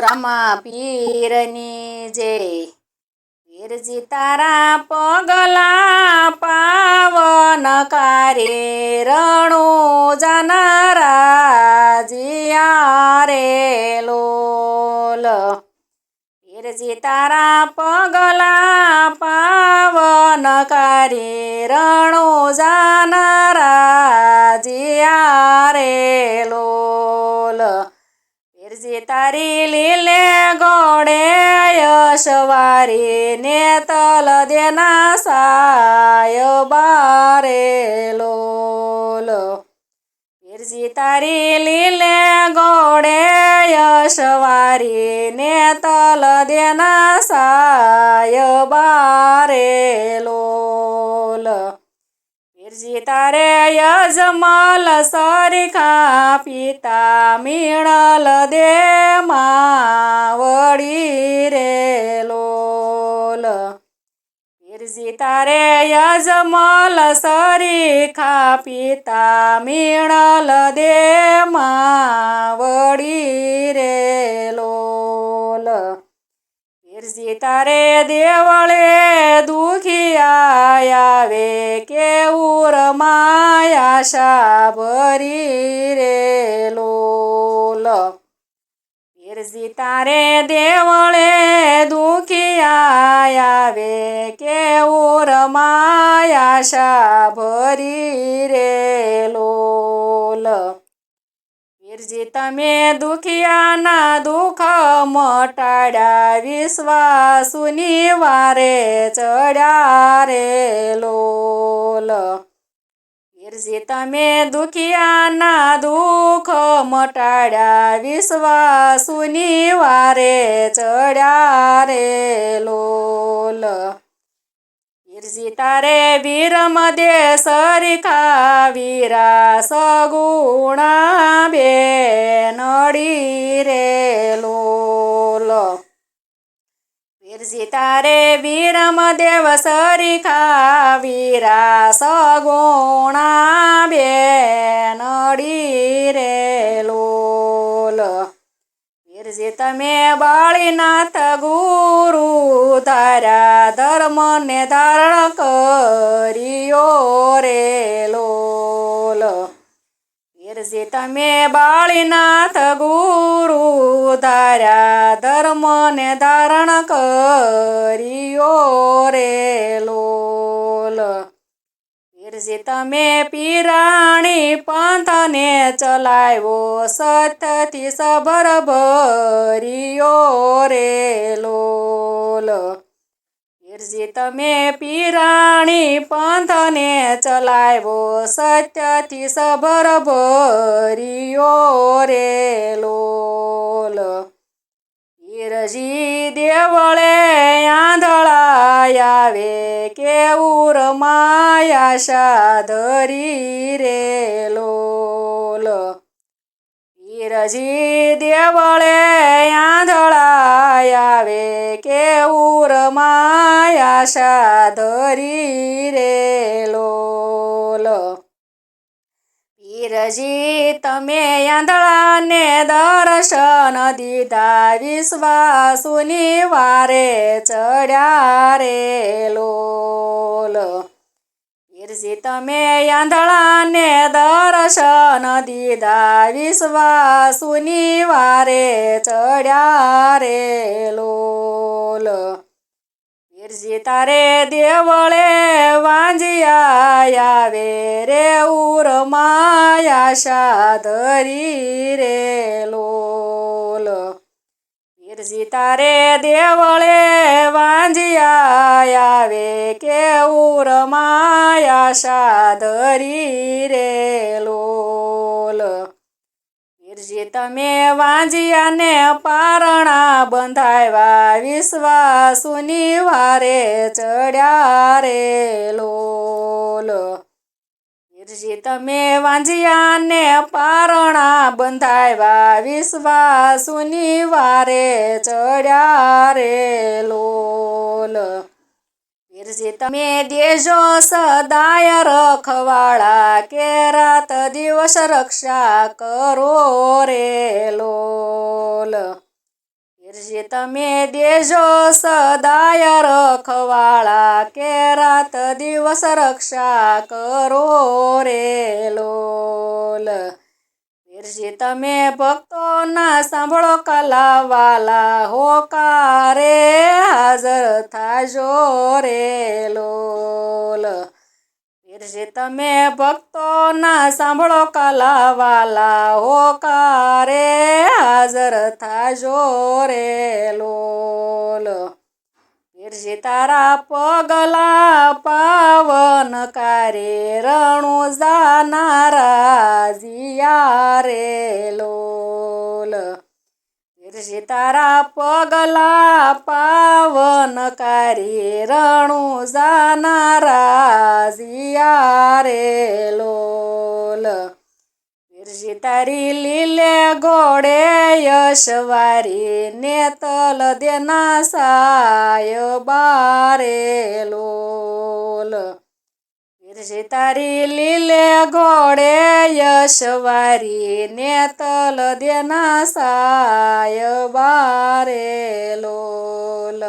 રામા પીરની જય પીરજી તારા પગલા પાવન કારે રણો જનારા જિયા રે લોલ. પીરજી તારા પગલા પાવન કારે રણો જાનારા જિયા રે લોલ. પીરજી તારી લીલે ગોળે યશવારી ને તલ દેના સાય બારે લોલ. પીરજી તારી લીલે ગોળે યશવારી ને તલ દેના સાય બારે લોલ. પીરજી રે યજમાલ સરખા પિતા મીણલ દે વળી રે લોલ. પીરજી તારે યજમાલ સરખા પિતા મીણલ દે વળી તારે દેવળે દુખિયા આવે કેવું રમાયા શા ભરી રે લોલ. પીરજી તારે દેવળે દુખિયા આવે કેવું રમાયા શા ભરી રે લોલ પીરજી તમે દુખિયાના દુઃખ મટાડ્યા, વિશ્વાસુની વારે ચડ્યા રે લોલ. પીરજી તમે દુખિયાના દુઃખ મટાડ્યા, વિશ્વાસુની વારે ચડ્યા રે લોલ. પીરજી તારે વીરમ દે સરખા, વીરા સગુણા બે નડી રે લોલ. વીરજી તારે વીરમ દેવ સરીખા વીરા સગુણા બે નડી રે લોલ. વીરજી, તમે બાળીનાથ ગુરુ, તારા ધર્મને ધારણ કર્યો રે લોલ પીરજી તમે બાળીનાથ ગુરુ ધાર્યા ધર્મને ધારણ કર્યો રે લોલ. પીરજી તમે પીરાણી પંથને ચલાવ્યો, સતથી સભર ભર્યો પીરજી તમે પીરાણી પંથને ચલાવ્યો. સત્યથી સભર ભર્યો રે લોલ. પીરજી દેવળે આંધળા આવે. કેવું રમાયા સાધરી રે લોલ. પીરજી દેવળે આંધળા આવે. કેવું રમાયા સાધરી રે લોલ પીરજી, તમે આંધળાને દર્શન દીધા, વિશ્વાસુની વારે ચડ્યા રે લોલ પીરજી, તમે આંધળાને દર્શન દીધા, વિશ્વાસુની વારે ચડ્યા રે લોલ પીરજી તારે દેવળે વાંજિયા આવે રે ઉર માયા સાધરી રે લોલ. પીરજી તારે દેવળે વાંજિયા આવે કે ઉર માયા સાધરી રે પીરજી તમે વાંજિયાને પારણા બંધાવ્યા વિશ્વાસુની વારે ચડ્યા રે લોલ. જી તમે વાંજિયાને પારણા બંધાવ્યા વિશ્વાસુની વારે ચડ્યા રે લોલ. પીરજી તમે દેજો સદાય રખવાળા કે રાત દિવસ રક્ષા કરો રે લોલ. વીરજી તમે દેજો સદાય રખવાળા કે રાત દિવસ રક્ષા કરો રે લોલ. વીરજી તમે ભક્તોના સાંભળો કલાવાલા, હોકારે હાજર થાજો રે લોલ. વીરજી તમે ભક્તોના સાંભળો કલાવાલા, હોકારે હાજર થાજો રે લોલ. વીરજી તારા પગલા પાવન કારે રણુ જાનારા જીયા રે લોલ વીરજી તારા પગલા પાવન કારી રણુ જાનારા જીયા રે લોલ વીરજી તારી લીલે ઘોડે યશવારી નેતલ દેના સાય બારે લોલ. તારી લીલે ઘોડે યશવારી નેતલ દેના સાય બારે લોલ.